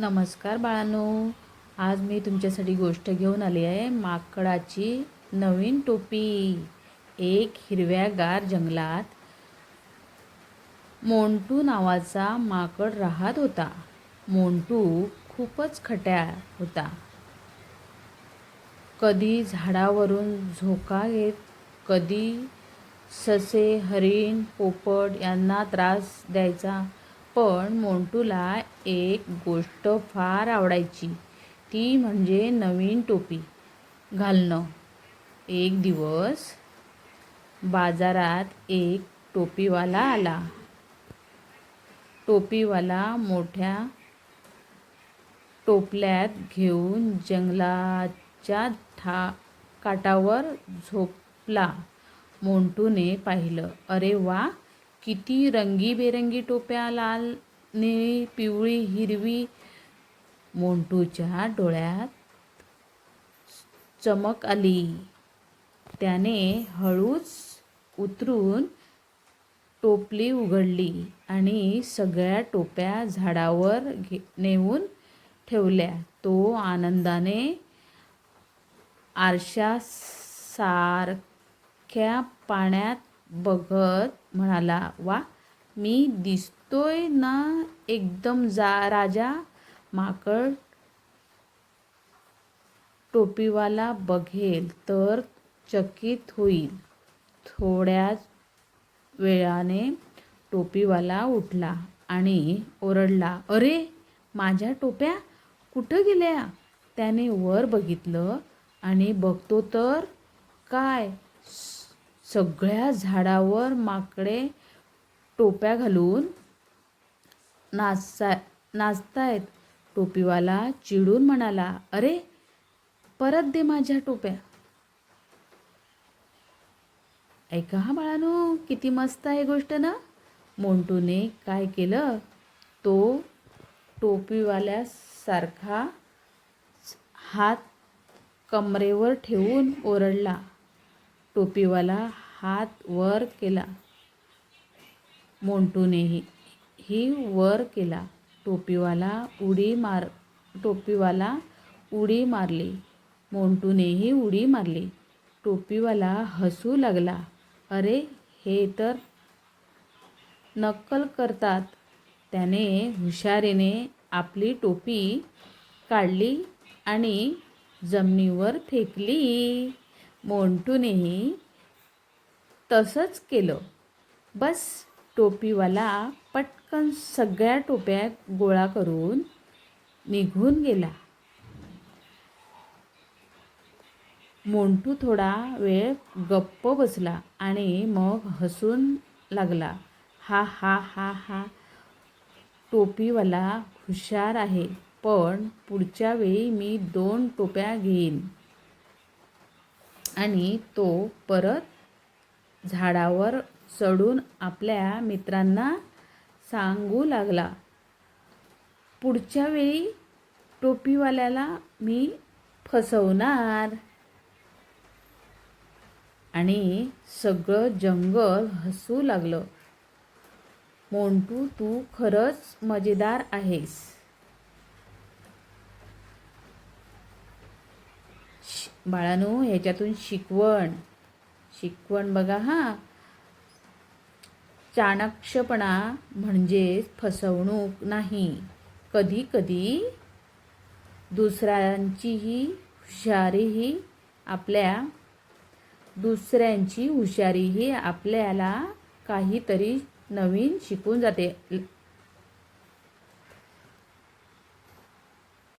नमस्कार बाळांनो. आज मी तुमच्यासाठी गोष्ट घेऊन आली आहे माकडाची नवीन टोपी. एक हिरव्यागार जंगलात मोंटू नावाचा माकड राहत होता. मोंटू खूपच खट्या होता. कधी झाडावरून झोका घेत कधी ससे हरिण पोपट यांना त्रास द्यायचा. पण मोंटूला एक गोष्ट फार आवडायची. ती म्हणजे नवीन टोपी घालणं. एक दिवस बाजारात एक टोपीवाला आला. टोपीवाला मोठ्या टोपल्यात घेऊन जंगलाच्या ठा काठावर झोपला. मोंटूने पाहिलं अरे वा किती रंगीबेरंगी टोप्या लाल निळी पिवळी हिरवी मोंटूच्या डोळ्यात चमक आली. त्याने हळूच उतरून टोपली उघडली आणि सगळ्या टोप्या झाडावर घे नेऊन ठेवल्या. तो आनंदाने आरशासारख्या पाण्यात बघत म्हणाला वा मी दिसतोय ना एकदम जा राजा? माकड टोपीवाला बघेल तर चकित होईल. थोड्याच वेळाने टोपीवाला उठला आणि ओरडला अरे माझ्या टोप्या कुठं गेल्या? त्याने वर बघितलं आणि बघतो तर काय? सगळ्या झाडावर माकडे टोप्या घालून नाचा नाचतायत. टोपीवाला चिडून म्हणाला अरे परत दे माझ्या टोप्या. ऐका हा बाळानो किती मस्त आहे गोष्ट ना. मोंटूने काय केलं तो टोपीवाल्यासारखा हात कमरेवर ठेवून ओरडला. टोपीवाला हात वर केला. मोंटूनेही ही वर केला. टोपीवाला उडी मार टोपीवाला उडी मारली. मोंटूनेही उडी मारली. टोपीवाला हसू लागला. अरे हे तर नक्कल करतात. त्याने हुशारीने आपली टोपी काढली आणि जमिनीवर फेकली. मोंटूनेही तसंच केलं. बस टोपीवाला पटकन सगळ्या टोप्या गोळा करून निघून गेला. मोंटू थोडा वेळ गप्प बसला आणि मग हसून लागला. हा हा हा हा. टोपीवाला हुशार आहे पण पुढच्या वेळी मी दोन टोप्या घेईन. आणि तो परत झाडावर चढून आपल्या मित्रांना सांगू लागला. पुढच्या वेळी टोपीवाल्याला मी फसवणार. आणि सगळं जंगल हसू लागलं. मोंटू तू खरंच मजेदार आहेस. बाळानो ह्याच्यातून शिकवण. शिकवण बघा हां. चाणक्षपणा म्हणजे फसवणूक नाही. कधी कधी दुसऱ्यांचीही हुशारीही आपल्या दुसऱ्यांची हुशारीही आपल्याला काहीतरी नवीन शिकून जाते.